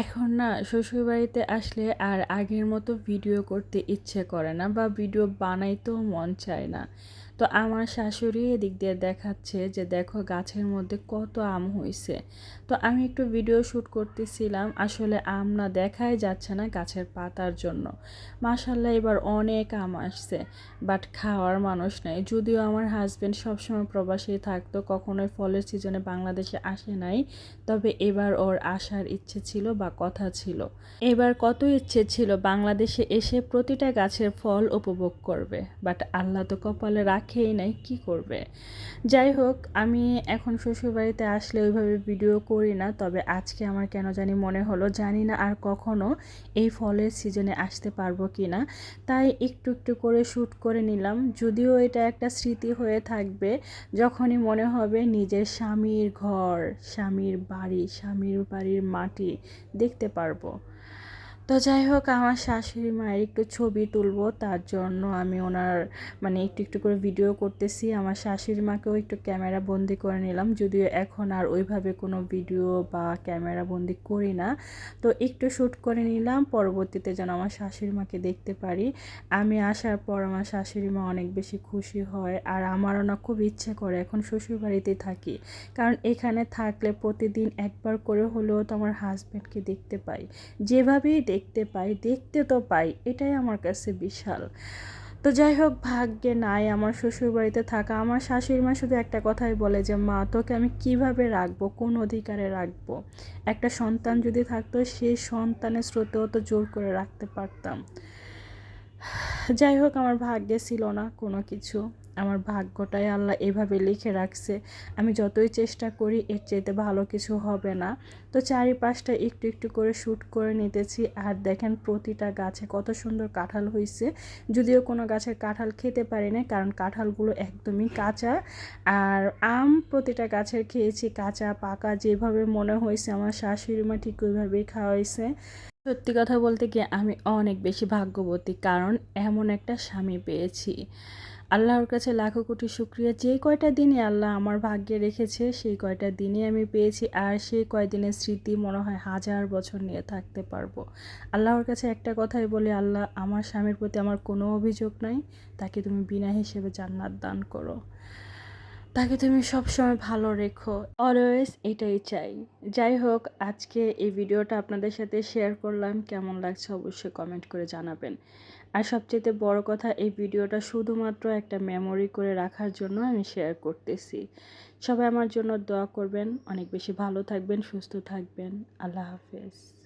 এখন না শ্বশুরবাড়িতে আসলে আর আগের মতো ভিডিও করতে ইচ্ছে করে না বা ভিডিও বানাইতেও মন চায় না। তো আমার শাশুড়ি এদিক দিয়ে দেখাচ্ছে যে, দেখো গাছের মধ্যে কত আম হয়েছে তো আমি একটু ভিডিও শ্যুট করতেছিলাম। আসলে আম না দেখাই যাচ্ছে না গাছের পাতার জন্য। মাসাল্লাহ এবার অনেক আম আসছে বাট খাওয়ার মানুষ নাই। যদিও আমার হাজব্যান্ড সবসময় প্রবাসী থাকতো, কখনোই ফলের সিজনে বাংলাদেশে আসে নাই, তবে এবার ওর আসার ইচ্ছে ছিল বা কথা ছিল। এবার কত ইচ্ছে ছিল, বাংলাদেশে এসে প্রতিটা গাছের ফল উপভোগ করবে বাট আল্লাহ তো কপালে রাখেই নাই কি করবে? যাই হোক, আমি এখন শ্বশুরবাড়িতে আসলে ওইভাবে ভিডিও করি না, তবে আজকে আমার কেন জানি মনে হলো জানি না আর কখনো এই ফলের সিজনে আসতে পারব কি না। তাই একটু একটু করে শ্যুট করে নিলাম, যদিও এটা একটা স্মৃতি হয়ে থাকবে, যখনই মনে হবে নিজের স্বামীর ঘর, স্বামীর বাড়ি, স্বামীর বাড়ির মাটি দেখতে পারব। তো যাই হোক, আমার শাশুড়ি মায়ের একটু ছবি তুলবো, তার জন্য আমি ওনার মানে একটু একটু করে ভিডিও করতেছি। আমার শাশুড়ি মাকেও একটু ক্যামেরা বন্দি করে নিলাম, যদিও এখন আর ওইভাবে কোনো ভিডিও বা ক্যামেরা বন্দি করি না। তো একটু শ্যুট করে নিলাম, পরবর্তীতে যেন আমার শাশুড়ি মাকে দেখতে পারি। আমি আসার পর আমার শাশুড়ি মা অনেক বেশি খুশি হয়, আর আমারও না খুব ইচ্ছে করে এখন শ্বশুর বাড়িতেই থাকি। কারণ এখানে থাকলে প্রতিদিন একবার করে হলেও তো আমার হাজব্যান্ডকে দেখতে পাই। যেভাবেই দেখতে পাই, দেখতে তো পাই, এটাই আমার কাছে বিশাল। তো যাই হোক, ভাগ্যে নাই আমার শ্বশুর বাড়িতে থাকা। আমার শাশুড়ি মা শুধু একটা কথাই বলে যে, মা, তোকে আমি কীভাবে রাখব? কোন অধিকারে রাখব? একটা সন্তান যদি থাকতো, সেই সন্তানের স্রোতেও তো জোর করে রাখতে পারতাম। যাই হোক, আমার ভাগ্যে ছিল না কোনো কিছু। আমার ভাগ্যটাই আল্লাহ এভাবে লিখে রাখছে। আমি যতই চেষ্টা করি, এর চাইতে ভালো কিছু হবে না। তো চারিপাশটা একটু একটু করে শ্যুট করে নিতেছি। আর দেখেন প্রতিটা গাছে কত সুন্দর কাঁঠাল হয়েছে যদিও কোনো গাছের কাঁঠাল খেতে পারি না কারণ কাঁঠালগুলো একদমই কাঁচা। আর আম প্রতিটা গাছের খেয়েছি, কাঁচা, পাকা, যেভাবে মনে হয়েছে আমার শাশুড়ি মা ঠিক ওইভাবেই খাওয়াইছে। সত্যি কথা বলতে গিয়ে আমি অনেক বেশি ভাগ্যবতী, কারণ এমন একটা স্বামী পেয়েছি। আল্লাহর কাছে লাখো কোটি শুক্রিয়া। যে কয়টা দিনে আল্লাহ আমার ভাগ্যে রেখেছে, সেই কয়টা দিনে আমি পেয়েছি, আর সেই কয়দিনের স্মৃতি মনে হয় হাজার বছর নিয়ে থাকতে পারব। আল্লাহর কাছে একটা কথাই বলে, আল্লাহ আমার স্বামীর প্রতি আমার কোনো অভিযোগ নাই, তাকে তুমি বিনা হিসেবে জান্নাত দান করো। তাকে তুমি সবসময় ভালো রেখো। অলওয়েজ এটাই চাই। যাই হোক, আজকে এই ভিডিওটা আপনাদের সাথে শেয়ার করলাম। কেমন লাগছে অবশ্যই কমেন্ট করে জানাবেন। আর সবচেয়ে বড় কথা, এই ভিডিওটা শুধুমাত্র একটা মেমোরি করে রাখার জন্য আমি শেয়ার করতেছি। সবাই আমার জন্য দোয়া করবেন। অনেক বেশি ভালো থাকবেন, সুস্থ থাকবেন। আল্লাহ হাফেজ।